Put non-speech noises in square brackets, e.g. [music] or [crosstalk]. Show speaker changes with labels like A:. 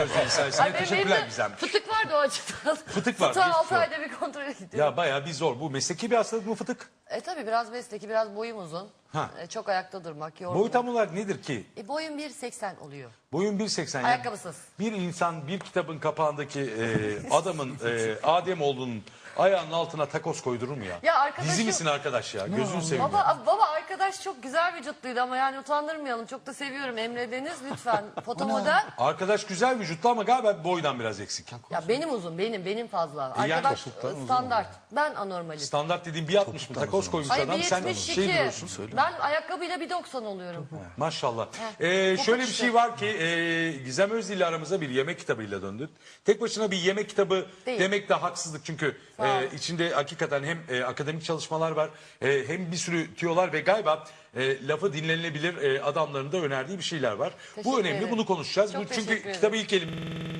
A: Ay, benim-
B: teşekkürler Gizem.
A: Fıtık vardı o açıdan. [laughs]
B: Fıtık var, geçmiş
A: 6
B: olsun.
A: ayda bir kontrol gidiyor.
B: Ya bayağı bir zor. Bu mesleki bir hastalık mı fıtık?
A: E tabi biraz mesleki, biraz boyum uzun.
B: Ha.
A: E, çok ayakta durmak, yorgun.
B: Boyu tam olarak nedir ki?
A: E, boyum 1.80 oluyor.
B: Boyun 1.80. yani
A: Ayakkabısız.
B: Bir insan bir kitabın kapağındaki e, [laughs] adamın e, Adem olduğunun ayağının altına takos koydurur mu ya?
A: Ya arkadaşım-
B: Dizi misin arkadaş ya? Gözünü seveyim. ya.
A: Baba, baba arkadaş çok güzel vücutluydu ama yani utandırmayalım. Çok da seviyorum. Emre Deniz lütfen. [laughs] Fotomodel.
B: Arkadaş güzel vücutlu ama galiba boydan biraz eksik.
A: Ya benim uzun, benim, benim fazla.
B: E, yani
A: Arkadaş
B: topuktan uzun
A: standart. Ben anormalim.
B: Standart dediğim bir 60 mı takos koymuş
A: Ay
B: adam. Sen
A: 1.72.
B: şey diyorsun.
A: ben ayakkabıyla 1.90 oluyorum.
B: Maşallah. Ee,
A: bu
B: şöyle bir
A: işte.
B: şey var ki e, Gizem Özdil ile aramıza bir yemek kitabıyla döndün. Tek başına bir yemek kitabı
A: Değil.
B: demek de haksızlık. Çünkü
A: Sağ ol.
B: e, içinde hakikaten hem e, akademik çalışmalar var e, hem bir sürü tüyolar ve galiba e, lafı dinlenilebilir e, adamların da önerdiği bir şeyler var. Bu
A: Teşekkür
B: önemli
A: ederim.
B: bunu konuşacağız.
A: Çok
B: Bu çünkü
A: teşekkür ederim.
B: kitabı ilk elim